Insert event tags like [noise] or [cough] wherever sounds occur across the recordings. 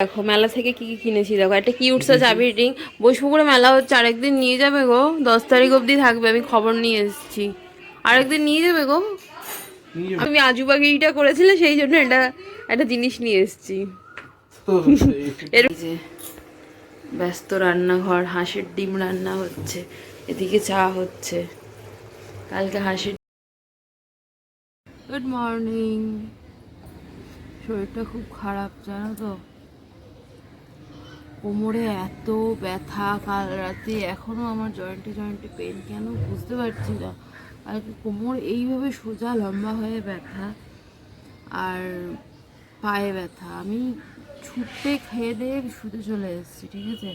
দেখো মেলা থেকে কি কি কিনেছি দেখো একটা কিউটসা চাবির রিং বৈশপুকুরে মেলা হচ্ছে আরেকদিন নিয়ে যাবে গো দশ তারিখ অবধি থাকবে আমি খবর নিয়ে এসেছি। আরেকদিন নিয়ে যাবে গো। আমি আজুবাগিরিটা করেছিলে সেই জন্য এটা একটা জিনিস নিয়ে এসেছি। [laughs] এর ব্যস্ত রান্নাঘর হাঁসের ডিম রান্না হচ্ছে এদিকে চা হচ্ছে। কালকে হাঁসের গুড মর্নিং শরীরটা খুব খারাপ জানো তো? কোমরে এত ব্যথা, কাল রাতে এখনও আমার জয়েন্টে জয়েন্টে পেন কেন? বুঝতে পারছি না। আর কোমর এইভাবে সোজা লম্বা হয়ে ব্যথা আর পায়ে ব্যথা। আমি ছুটে খেয়ে দিয়ে শুতে চলে এসেছি, ঠিক আছে?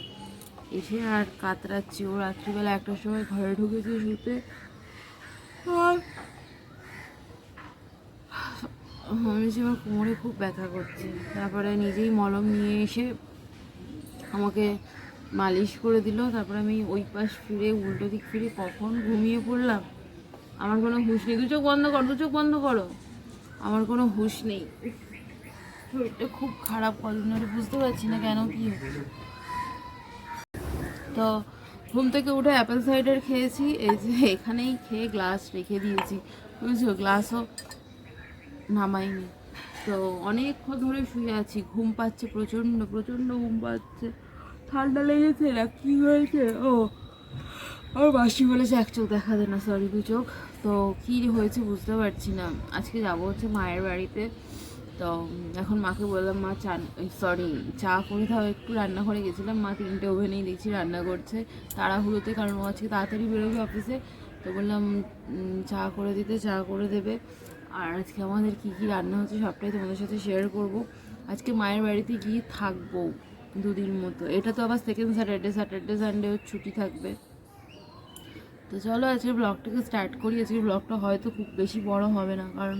এসে আর কাতরাচ্ছি। ও রাত্রিবেলা একটার সময় ঘরে ঢুকেছি শুতে। আর আমি আমার কোমরে খুব ব্যথা করছে। তারপরে নিজেই মলম নিয়ে এসে আমাকে মালিশ করে দিল, তারপরে আমি ওই পাশ ফিরে, উল্টো দিক ফিরে কখন ঘুমিয়ে পড়লাম? আমার কোনো হুঁশ নেই। দু চোখ বন্ধ করো, দু চোখ বন্ধ করো। আমার কোনো হুঁশ নেই। শরীরটা খুব খারাপ কদিন ধরে, বুঝতে পারছি না কেন কি তো ঘুম থেকে উঠে অ্যাপেল সাইডার খেয়েছি। এই যে এখানেই খেয়ে গ্লাস রেখে দিয়েছি। বুঝছ? গ্লাসও নামাইনি। তো অনেকক্ষণ ধরে শুয়ে আছি। ঘুম পাচ্ছে প্রচণ্ড প্রচণ্ড ঘুম পাচ্ছে। ঠান্ডা লেগেছে না? কি হয়েছে? ও। আর বাসি বলেছে, এক চোখ দেখা দেয় না সরি দু চোখ। তো কী হয়েছে বুঝতে পারছি না। আজকে যাব হচ্ছে মায়ের বাড়িতে। তো এখন মাকে বললাম, মা চান সরি চা করে তাও একটু রান্নাঘরে গেছিলাম। মা তিনটে ওভেনেই দেখছি রান্না করছে তাড়াহুড়োতে, কারণ ও আজকে তাড়াতাড়ি বেরোবে অফিসে। তো বললাম চা করে দিতে, চা করে দেবে। আর আজকে আমাদের কী কী রান্না হচ্ছে সবটাই তোমাদের সাথে শেয়ার করব। আজকে মায়ের বাড়িতে গিয়ে থাকব। দুদিন মতো। এটা তো আবার সেকেন্ড স্যাটারডে স্যাটারডে সানডে ছুটি থাকবে। তো চলো আজকে ব্লগটাকে স্টার্ট করি। আজকে ব্লগটা হয়তো খুব বেশি বড় হবে না, কারণ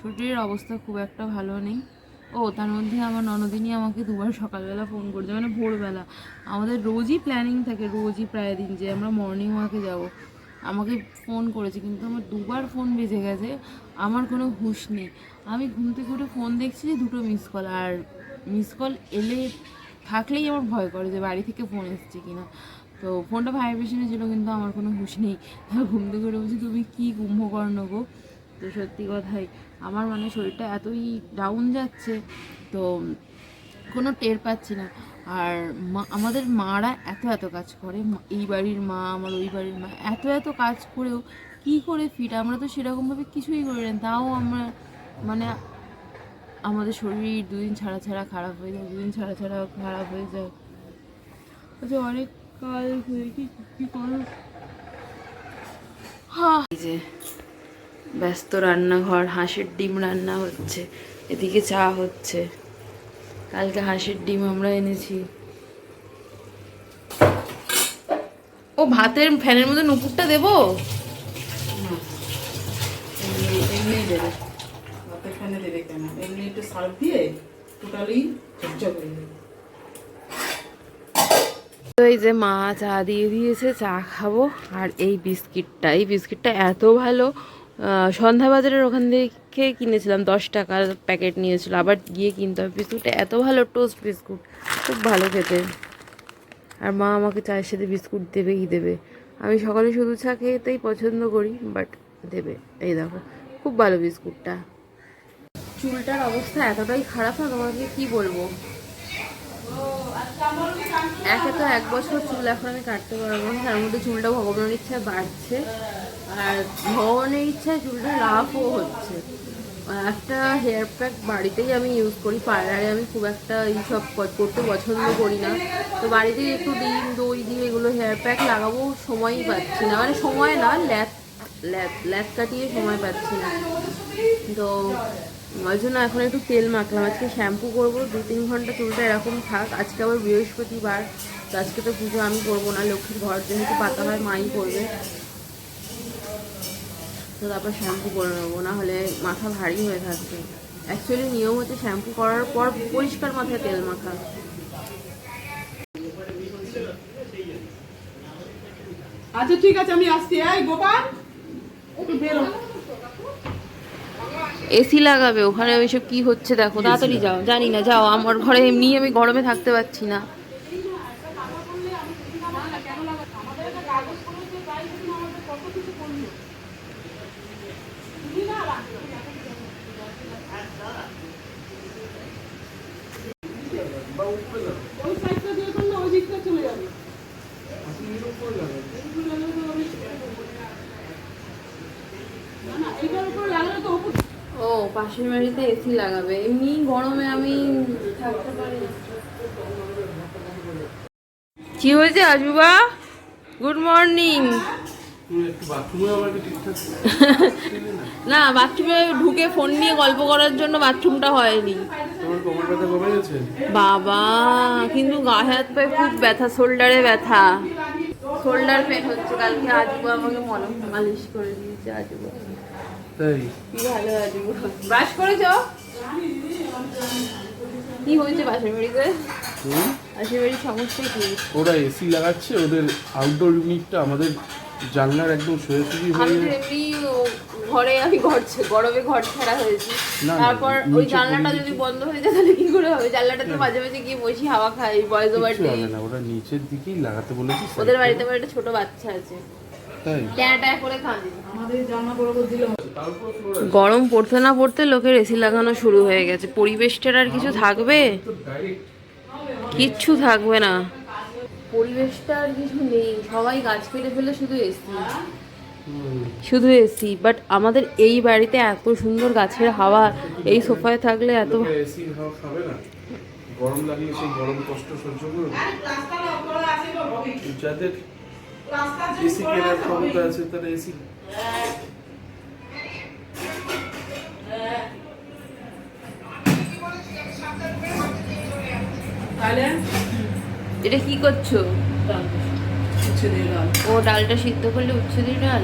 শরীরের অবস্থা খুব একটা ভালো নেই। ও, তার মধ্যে আমার ননদিনী আমাকে দুবার সকালবেলা ফোন করছে মানে ভোরবেলা। আমাদের রোজই প্ল্যানিং থাকে, রোজই প্রায় দিন যে আমরা মর্নিং ওয়াকে যাব। আমাকে ফোন করেছে, কিন্তু আমার দুবার ফোন বেজে গেছে। আমার কোনো হুঁশ নেই। আমি ঘুম থেকে উঠে ফোন দেখছি যে দুটো মিস কল আর মিস কল এলে থাকলেই আমার ভয় করে যে বাড়ি থেকে ফোন এসছে কিনা। তো ফোনটা ভাইব্রেশনে ছিল কিন্তু আমার কোনো হুঁশ নেই। ঘুম থেকে উঠে বলছি, তুমি কী কুম্ভকর্ণ গো? তো সত্যি কথাই, আমার মানে শরীরটা এতই ডাউন যাচ্ছে, তো কোনো টের পাচ্ছি না। আর মা, আমাদের মারা এত এত কাজ করে এই বাড়ির মা, আমার ওই বাড়ির মা, এত এত কাজ করেও কি করে ফিট আমরা তো সেরকমভাবে কিছুই করি না। তাও আমরা মানে আমাদের শরীর দুদিন ছাড়া ছাড়া খারাপ হয়ে যায়, দুদিন ছাড়া ছাড়া খারাপ হয়ে যায়। আচ্ছা অনেক কাল হয়ে কি কি করো এই যে ব্যস্ত রান্নাঘর, হাঁসের ডিম রান্না হচ্ছে, এদিকে চা হচ্ছে। কালকে হাঁসের ডিম আমরা এনেছি। ও, ভাতের ফ্যানের মধ্যে নুপুরটা দেবো? এমনি দেবে ভাতের ফ্যানে দেবে কেন এমনি একটু সার্ফ দিয়ে টোটালি ঝকঝক হয়ে যাবে। তো এই যে মা চা দিয়ে দিয়েছে, চা খাব। আর এই বিস্কিটটা এই বিস্কিটটা এত ভালো সন্ধ্যা বাজারের ওখান থেকে কিনেছিলাম, দশ টাকার প্যাকেট নিয়েছিল। আবার গিয়ে কিনতে হবে। বিস্কুটটা এত ভালো, টোস্ট বিস্কুট, খুব ভালো খেতে। আর মা আমাকে চায়ের সাথে বিস্কুট দেবে দেবেই দেবে। আমি সকালে শুধু চা খেতেই পছন্দ করি, বাট দেবে। এই দেখো, খুব ভালো বিস্কুটটা। চুলটার অবস্থা এতটাই খারাপ না, তোমাকে কি বলব? একে তো এক বছর চুল এখন আমি কাটতে পারব না, তার মধ্যে চুলটা ভগবানের ইচ্ছায় বাড়ছে, আর ভগবানের ইচ্ছায় চুলটা লাভও হচ্ছে। একটা হেয়ার প্যাক বাড়িতেই আমি ইউজ করি, পার্লারে আমি খুব একটা এইসব করতে পছন্দ করি না। তো বাড়িতেই একটু ডিম, দই দিয়ে এগুলো হেয়ার প্যাক লাগাবো, সময়ই পাচ্ছি না। মানে সময় না ল্যাপ ল্যাপ ল্যাপ কাটিয়ে সময় পাচ্ছি না। তো ওই জন্য এখন একটু তেল মাখলাম। আজকে শ্যাম্পু করব, দু তিন ঘণ্টা চুলটা এরকম থাক। আজকে আবার বৃহস্পতিবার, তো আজকে তো পুজো আমি করব না, লক্ষ্মীর ঘর যেহেতু পাতা হয়, মাই করবে। তো তারপর শ্যাম্পু করে নেব, না হলে মাথা ভারী হয়ে থাকবে। অ্যাকচুয়ালি নিয়ম হচ্ছে শ্যাম্পু করার পর পরিষ্কার মাথায় তেল মাখা। আচ্ছা ঠিক আছে, আমি আসছি। এই, গোপাল বেরো। এসি লাগাবে ওখানে ওইসব কি হচ্ছে দেখো তাড়াতাড়ি যাও জানি না যাও আমার ঘরে এমনি আমি গরমে থাকতে পারছি না। ও পাশের বাড়িতে এসি লাগাবে। এমনি গরমে আমি থাকতে পারি কি হয়েছে আজুবা? গুড মর্নিং [laughs] না বাথরুমে ঢুকে ফোন নিয়ে গল্প করার জন্য বাথরুমটা হয়নি। তোমার কোমর ব্যথা কমে গেছে? বাবা কিন্তু গা হাত পায়ে খুব ব্যথা শোল্ডারে ব্যথা। শোল্ডার পেন হচ্ছে। কালকে আজুবা আমাকে মলম মালিশ করে দিয়েছে আজুবা। তাই? কি ভালো আজুবা ব্রাশ করেছ কি হয়েছে পাশের বাড়িতে? হুম? বাড়ির সমস্যা কি? ওরা এসি লাগাচ্ছে ওদের আউটডোর ইউনিটটা আমাদের জানলার একদম সোজাসুজি হয়ে আমি এমনি ও, ঘরে আমি ঘর গরমে ঘর ছাড়া হয়েছি। তারপর ওই জানলাটা যদি বন্ধ হয়ে যায় তাহলে কি করে হবে? জানলাটা তো মাঝে মাঝে গিয়ে বসি হাওয়া খাই বয়স হবে না ওরা নিচের দিকেই লাগাতে বলেছি ওদের বাড়িতে আবার একটা ছোট বাচ্চা আছে। গরম পড়তে না পড়তে লোকের এসি লাগানো শুরু হয়ে গেছে। পরিবেশটার আর কিছু থাকবে? কিচ্ছু থাকবে না। পরিবেশটা আর কিছু নেই। সবাই গাছ কেটে ফেলে শুধু এসি শুধু এসি বাট আমাদের এই বাড়িতে এত সুন্দর গাছের হাওয়া এই সোফায় থাকলে এত এসি হাওয়া খাবে না। গরম লাগিয়ে সেই গরম কষ্ট সহ্য করবে যাদের এসি কেনার ক্ষমতা আছে তারা এসি। এটা কি করছ? ও ডালটা সিদ্ধ করলে উচ্ছে দিয়ে ডাল?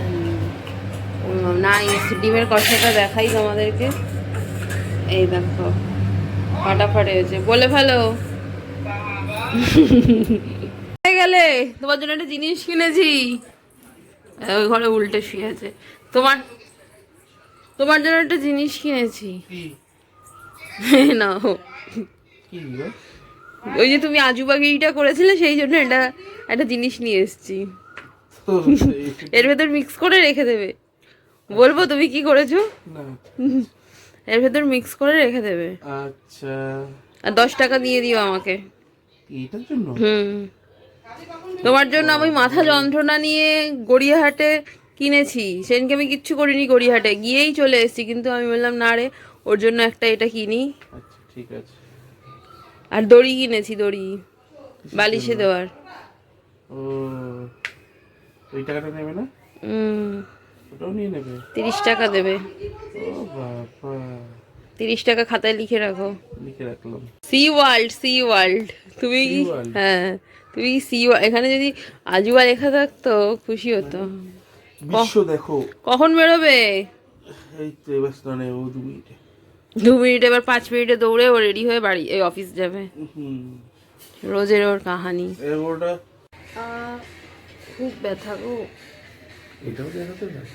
নাইস ডিমের কষাটা দেখাই তোমাদেরকে। এই দেখো ফাটাফাট হয়েছে। বলে গেলে [laughs] তোমার জন্য একটা জিনিস কিনেছি। ওই ঘরে উল্টে শুয়ে আছে। তোমার তোমার জন্য একটা জিনিস কিনেছি। [laughs] নাও ওই যে তুমি আজুবাগিটা করেছিলে সেই জন্য এটা একটা জিনিস নিয়ে এসেছি। [laughs] এর ভেতর মিক্স করে রেখে দেবে। বলব তুমি কি করেছ? [laughs] এর ভেতর মিক্স করে রেখে দেবে। আচ্ছা। আর দশ টাকা দিয়ে দিও আমাকে। এইটার জন্য? হুম। তোমার জন্য আমি মাথা যন্ত্রণা নিয়ে গড়িয়াহাটে কিনেছি। সেদিনকে আমি কিচ্ছু করিনি গড়িয়াহাটে। গিয়েই চলে এসেছি কিন্তু আমি বললাম না রে ওর জন্য একটা এটা কিনি। আচ্ছা ঠিক আছে। আর দড়ি কিনেছি দড়ি বালিশে দেওয়ার। ওই টাকাটা নেবে না? ওটাও নিয়ে নেবে? তিরিশ টাকা দেবে। তিরিশ টাকা খাতায় লিখে রাখো। লিখে রাখলাম। সি ওয়ার্ল্ড সি ওয়ার্ল্ড তুমি? হ্যাঁ। তুমি সি এখানে যদি আজুবা লেখা থাকতো খুশি হতো। বিশ্ব দেখো। কখন বেরোবে? এই তো এবার স্নানে ও দু মিনিটে। দু মিনিট এবার পাঁচ মিনিটে দৌড়ে ও রেডি হয়ে বাড়ি এই অফিস যাবে। রোজের ওর কাহানি। খুব ব্যথা গো।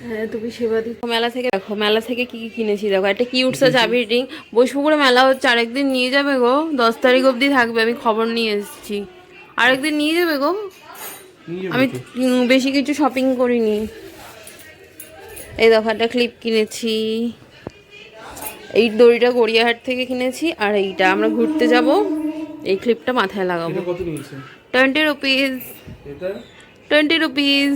হ্যাঁ তুমি সেবা দি মেলা থেকে দেখো মেলা থেকে কি কি কিনেছি দেখো একটা কিউটসা চাবির রিং বৈশপুকুরে মেলা হচ্ছে আরেকদিন নিয়ে যাবে গো দশ তারিখ অবধি থাকবে আমি খবর নিয়ে এসেছি। আরেকদিন নিয়ে যাবে গো। আমি বেশি কিছু শপিং করিনি। এই দেখো একটা ক্লিপ কিনেছি। এই দড়িটা গড়িয়াহাট থেকে কিনেছি আর এইটা আমরা ঘুরতে যাব। এই ক্লিপটা মাথায় লাগাবো। টোয়েন্টি রুপিস টোয়েন্টি রুপিস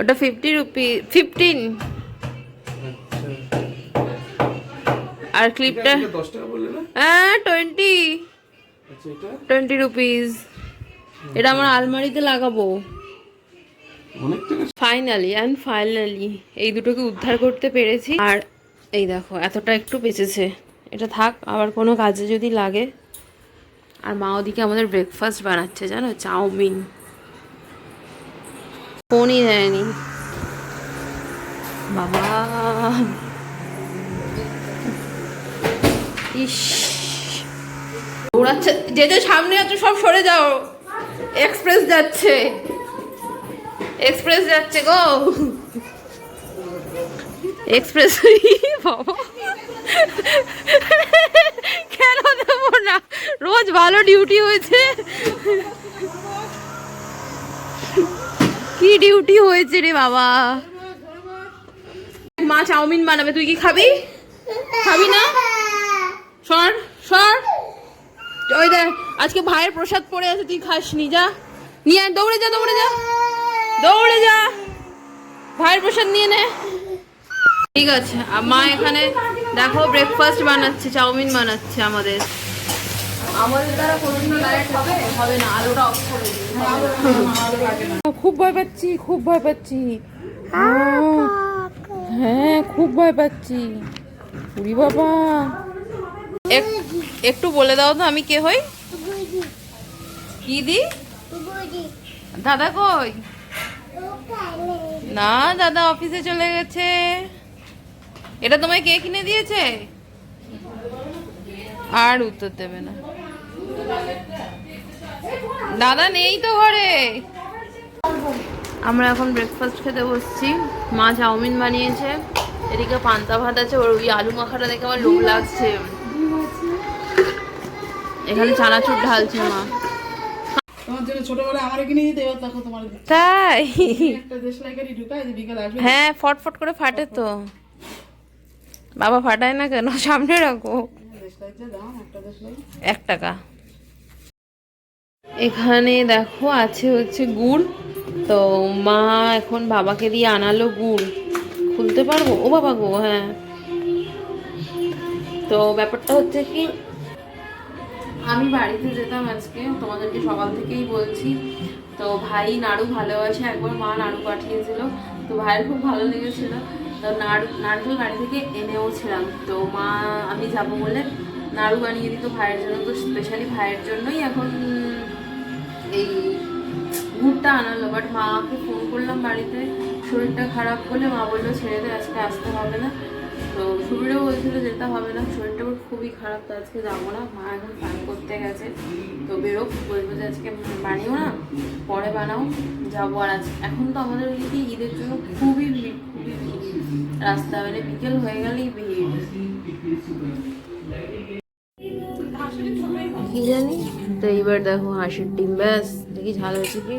ওটা ফিফটি রুপি ফিফটিন আর ক্লিপটা হ্যাঁ টোয়েন্টি এটা টোয়েন্টি রুপিস এটা আমার আলমারিতে লাগাবো। ফাইনালি অ্যান্ড ফাইনালি এই দুটোকে উদ্ধার করতে পেরেছি। আর এই দেখো এতটা একটু বেঁচেছে। এটা থাক আবার কোনো কাজে যদি লাগে। আর মা ওদিকে আমাদের ব্রেকফাস্ট বানাচ্ছে জানো? চাউমিন। ফোনই দেয়নি। বাবা। ইস। দৌড়াচ্ছে যে যে সামনে আছে, সব সরে যাও। এক্সপ্রেস যাচ্ছে। এক্সপ্রেস যাচ্ছে গো। এক্সপ্রেস [laughs] বাবা। কেন দেবো না? রোজ ভালো ডিউটি হয়েছে। কি ডিউটি হয়েছে রে বাবা। মা চাউমিন বানাবে, তুই কি খাবি? খাবি না? সর সর। ওই দেখ, আজকে ভাইয়ের প্রসাদ পড়ে আছে, তুই খাসনি, যা। নিয়ে দৌড়ে যা দৌড়ে যা। দৌড়ে যা। ভাইয়ের প্রসাদ নিয়ে নে। ঠিক আছে, আর মা এখানে দেখো ব্রেকফাস্ট বানাচ্ছে, চাউমিন বানাচ্ছে আমাদের। না খুব ভয় পাচ্ছি, খুব ভয় পাচ্ছি। হ্যাঁ খুব ভয় পাচ্ছি। উড়ি বাবা। একটু বলে দাও তো আমি কে হই? কি দি দাদা কই? না, দাদা অফিসে চলে গেছে। এটা তোমায় কে কিনে দিয়েছে? আর উত্তর দেবে না। দাদা নেই তো ঘরে। আমরা এখন ব্রেকফাস্ট খেতে বসছি। মা চাউমিন বানিয়েছে। এদিকে পান্তা ভাত আছে, ওর ওই আলু মাখাটা দেখে আমার লোভ লাগছে। এখানে চানাচুর ঢালছে মা। তোমার জন্য ছোটবেলায় আমার কিনে দিতে এবার দেখো তোমার তাই? হ্যাঁ ফটফট করে ফাটে তো। বাবা ফাটায় না কেন? সামনে রাখো। দেশলাই যে দাম একটা দেশলাই এক টাকা। এখানে দেখো আছে হচ্ছে গুড়। তো মা এখন বাবাকে দিয়ে আনালো গুড়। খুলতে পারব? ও বাবা গো হ্যাঁ। তো ব্যাপারটা হচ্ছে কি আমি বাড়িতে যেতাম আজকে, তোমাদেরকে সকাল থেকেই বলছি। তো ভাই নাড়ু ভালোবাসে, একবার মা নাড়ু পাঠিয়েছিল। তো ভাইয়ের খুব ভালো লেগেছিল। তো নাড়ু, নারকেল বাড়ি থেকে এনেও ছিলাম। তো মা, আমি যাব বলে নাড়ু বানিয়ে দিত ভাইয়ের জন্য। তো স্পেশালি ভাইয়ের জন্যই এখন এই গুড়টা আনালো। বাট মাকে ফোন করলাম বাড়িতে। শরীরটা খারাপ বলে মা বলল, ছেড়ে দে, আজকে আসতে হবে না। তো সুবিরও বলছিল যেতে হবে না। শরীরটা ওর খুবই খারাপ তো আজকে যাব না। মা এখন স্নান করতে গেছে। তো বেরোক বলব যে আজকে বানিও না পরে বানাও যাব। আর আজ এখন তো আমাদের ওইদিকে ঈদের জন্য খুবই ভিড় খুবই ভিড়। রাস্তা মানে বিকেল হয়ে গেলেই ভিড়। কি জানি? তো এইবার দেখো হাঁসের ডিম ব্যাস। দেখি ঝাল হয়েছে কি?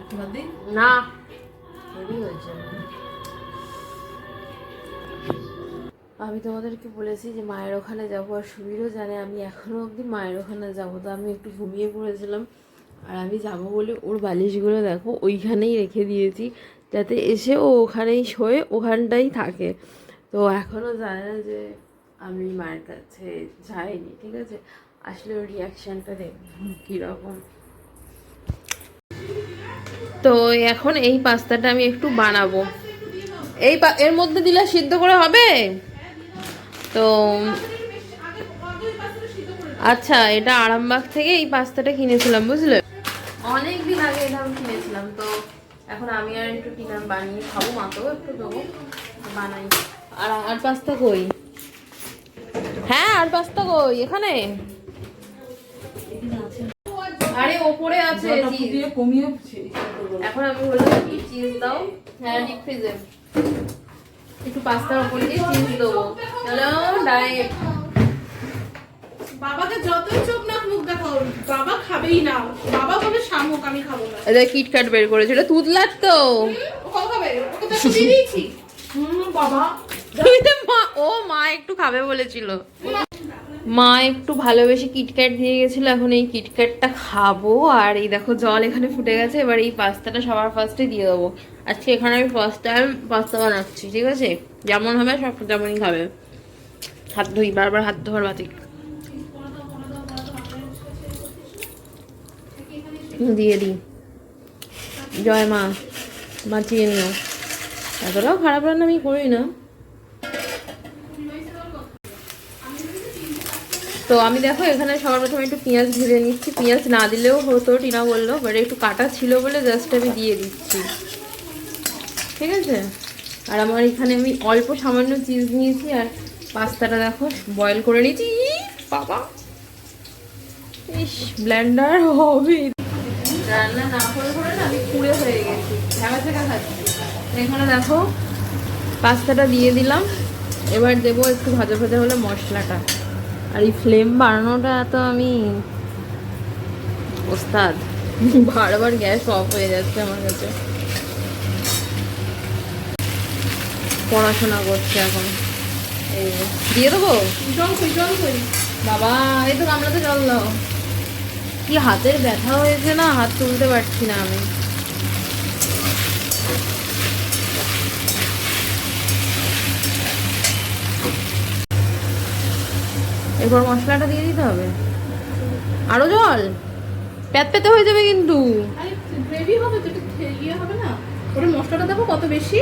একটু বাদ দিই না। হেভি হয়েছে। আমি তোমাদেরকে বলেছি যে মায়ের ওখানে যাব আর সুবীরও জানে আমি এখনও অবধি মায়ের ওখানে যাব তো আমি একটু ঘুমিয়ে পড়েছিলাম। আর আমি যাব বলে ওর বালিশগুলো দেখো ওইখানেই রেখে দিয়েছি যাতে এসে ও ওখানেই শোয়ে ওখানটাই থাকে। তো এখনও জানে না যে আমি মায়ের কাছে যাইনি, ঠিক আছে? আসলে ওর রিয়াকশানটা দেখ কীরকম। তো এখন এই পাস্তাটা আমি একটু বানাবো। এই এর মধ্যে দিলে সিদ্ধ করে হবে? তো আচ্ছা এটা আরামবাগ থেকে এই পাস্তাটা কিনেছিলাম বুঝলে? অনেক দিন আগে এটা আমি কিনেছিলাম তো এখন আমি আর একটু কিনাম বানিয়ে খাব মাকেও একটু দেবো বানাই। আর আর পাস্তা কই? হ্যাঁ আর পাস্তা কই? এখানে? আরে ওপরে আছে। এখন আমি বললাম কি চিজ দাও। হ্যাঁ ডিপ ফ্রিজে একটু পাস্তার উপর দিয়ে চিজ দেবো। হ্যালো ডায়েট বাবাকে যতই চোখ নাক মুখ দেখাও বাবা খাবেই না। বাবা বলে শামুক আমি খাব না। এটা কিটক্যাট বের করেছে এটা তুতলার তো। ও খাবে ওকে তো দিয়ে দিয়েছি। হুম বাবা। তুই [laughs] তো মা ও মা একটু খাবে বলেছিল। মা একটু ভালোবেসে কিটক্যাট দিয়ে গেছিল এখন এই কিটক্যাটটা খাব। আর এই দেখো জল এখানে ফুটে গেছে এবার এই পাস্তাটা সবার ফার্স্টে দিয়ে দেবো। আজকে এখানে আমি ফার্স্ট টাইম পাস্তা বানাচ্ছি, ঠিক আছে? যেমন হবে, সব তেমনই খাবে। হাত ধুই, বারবার হাত ধোয়ার বাতিক দিয়ে দিই। জয় মা, বাঁচিয়ে নিও। এতটাও খারাপ রান্না আমি করি না। তো আমি দেখো, এখানে সবার প্রথমে একটু পেঁয়াজ ভেজে নিচ্ছি। পেঁয়াজ না দিলেও হতো, টিনা বলল বাট একটু কাটা ছিল বলে জাস্ট আমি দিয়ে দিচ্ছি। ঠিক আছে? আর আমার এখানে আমি অল্প সামান্য চিজ নিয়েছি আর পাস্তাটা দেখো বয়েল করে নিয়েছি। বাবা। ইস ব্লেন্ডার হবে। রান্না না করে না হয়ে গেছি। এখানে দেখো, পাস্তাটা দিয়ে দিলাম। এবার দেবো একটু ভাজা ভাজা হলে মশলাটা। আর এই তো আমি ওস্তাদ, বারবার গ্যাস অফ হয়ে যাচ্ছে আমার কাছে। পড়াশোনা করছে এখন। এই দিয়ে দেবো? বাবা এই তো গামলাতে জল দাও। কি হাতের ব্যথা হয়েছে না হাত তুলতে পারছি না আমি। এরপর মশলাটা দিয়ে দিতে হবে? আরও জল? প্যাত পেতে হয়ে যাবে কিন্তু। গ্রেভি হবে তো ইয়ে হবে না। ওটা মশলাটা দেখো কত বেশি?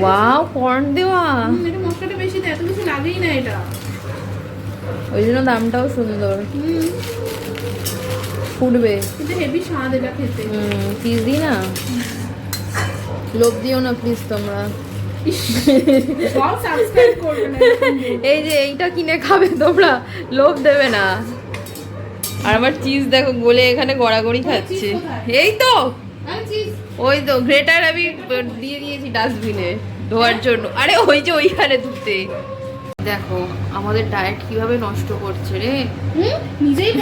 ওয়াও কর্ন দেওয়া। হুম, এটা মশলাটা বেশি দেয় এত কিছু লাগেই না এটা। ওই জন্য দামটাও সুন্দর। হুম। ফুটবে। কিন্তু হেভি স্বাদ এটা খেতে। প্লিজ দিই না? লোভ দিও না প্লিজ তোমরা। এই যে এইটা কিনে খাবে তোমরা লোভ দেবে না। আর আমার চিজ দেখো গলে এখানে গড়াগড়ি খাচ্ছে। এই তো! চিজ ওই তো গ্রেটার আমি দিয়ে দিয়েছি ডাস্টবিনে ধোয়ার জন্য। আরে ওই যে ওইখানে ধুতে। দেখো আমাদের ডায়েট কীভাবে নষ্ট করছে রে। নিজেই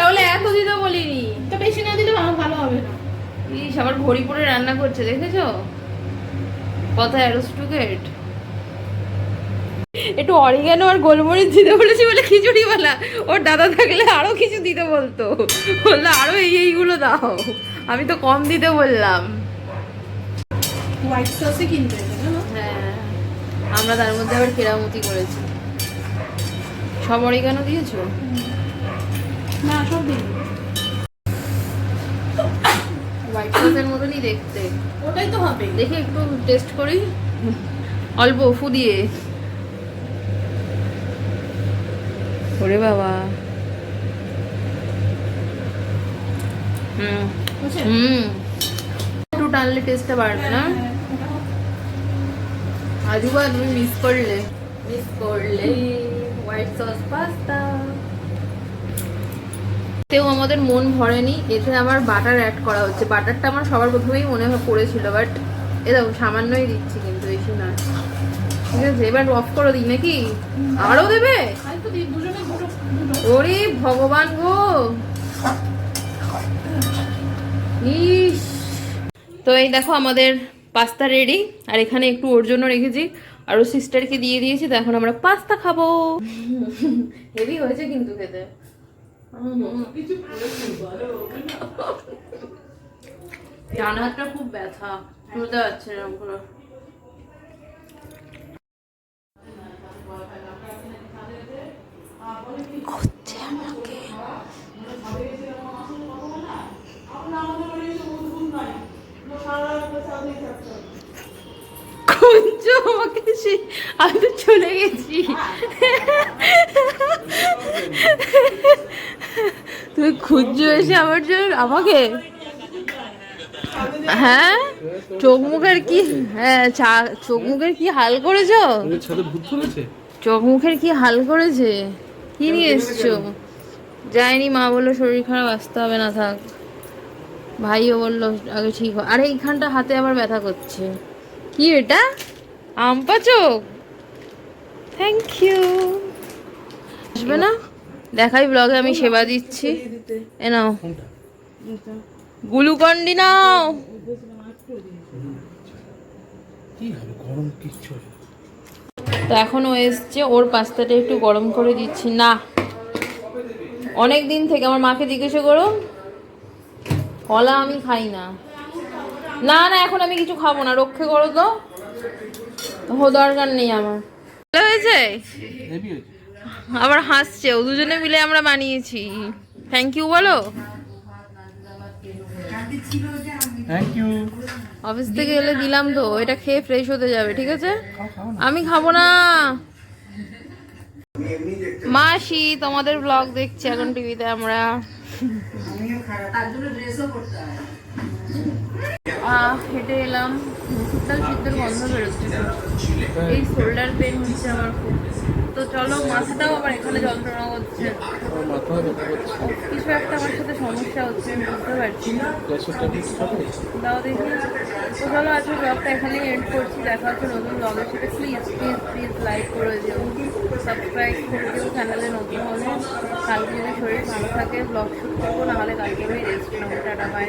তাহলে এত দিতে বলিনি। তো বেশি না দিলে ভালো হবে না। ইস আবার ঘড়ি পরে রান্না করছে দেখেছ? কত অ্যারোস্টুকেট একটু অরিগানো আর গোলমরিচ দিতে বলেছি বলে খিচুড়িওয়ালা। ওর দাদা থাকলে আরও কিছু দিতে বলতো। বলল আরও এই এইগুলো দাও। আমি তো কম দিতে বললাম। হোয়াইট সসে কিনতে হ্যাঁ আমরা তার মধ্যে আবার কেরামতি করেছি। সব অরিগানো দিয়েছ? না সব দিন হোয়াইট সসের মতনই দেখতে। ওটাই তো হবে। দেখি একটু টেস্ট করি। অল্প ফু দিয়ে। ওরে বাবা। হুম? হুম। একটু টানলে টেস্টটা বাড়বে না? আজুবা তুমি মিস করলে। মিস করলে হোয়াইট সস পাস্তা তেও আমাদের মন ভরেনি। এতে আবার বাটার অ্যাড করা হচ্ছে। বাটারটা আমার সবার প্রথমেই মনে হয় পড়েছিল বাট এ দেখো সামান্যই দিচ্ছি কিন্তু বেশি না ঠিক আছে এবার অফ করে দিই নাকি? আরও দেবে? ওরে ভগবান গো! ইস। তো এই দেখো আমাদের পাস্তা রেডি আর এখানে একটু ওর জন্য রেখেছি। আর ও সিস্টারকে দিয়ে দিয়েছি তো এখন আমরা পাস্তা খাব। হেভি হয়েছে কিন্তু খেতে। ডান হাতটা খুব ব্যথা তুলতে পারছে এরকম করে। হচ্ছে আমাকে। খুঁজছো আমাকে সে- আমি তো চলে গেছি। তুমি খুঁজছো এসে আমার জন্য? আমাকে? হ্যাঁ? চোখ মুখের কি হ্যাঁ চোখ মুখের কি হাল করেছ? চোখ মুখের কি হাল করেছে? কি নিয়ে এসছো? যায়নি মা বলল শরীর খারাপ আসতে হবে না থাক। ভাইও বলল আগে ঠিক হয় আরে এইখানটা হাতে আবার ব্যথা করছে। কি এটা? আম পাচক? থ্যাংক ইউ আসবে না? দেখাই ব্লগে আমি সেবা দিচ্ছি। এ নাও। গ্লুকন্ডি নাও। তো এখন ও এসছে। ওর পাস্তাটা একটু গরম করে দিচ্ছি। না। অনেক দিন থেকে আমার মাকে জিজ্ঞেস করো। কলা আমি খাই না। না না এখন আমি কিছু খাব না রক্ষে করো তো। হো দরকার নেই আমার। ভালো হয়েছে? আবার হাসছে ও দুজনে মিলে আমরা বানিয়েছি। থ্যাংক ইউ বলো। অফিস থেকে এলে দিলাম তো এটা খেয়ে ফ্রেশ হতে যাবে ঠিক আছে? আমি খাব না। মাসি তোমাদের ব্লগ দেখছি এখন টিভিতে আমরা। হেঁটে এলাম। ডাল সিদ্ধের গন্ধ বেরোচ্ছে। এই শোল্ডার পেন হচ্ছে আমার খুব। তো চলো মাথাটাও আবার এখানে যন্ত্রণা আমার ও, কিছু একটা আমার সাথে সমস্যা হচ্ছে আমি বুঝতে পারছি না। দাও দেখি। তো চলো আজকে ব্লগটা এখানেই এন্ড করছি। দেখা হচ্ছে নতুন ব্লগের সাথে। প্লিজ প্লিজ প্লিজ লাইক করে দিও। সাবস্ক্রাইব করে দিও চ্যানেলে নতুন হলে। কালকে যদি শরীর ভালো থাকে ব্লগ শুট করব নাহলে কালকে আমি রেস্ট নেব। Tata bye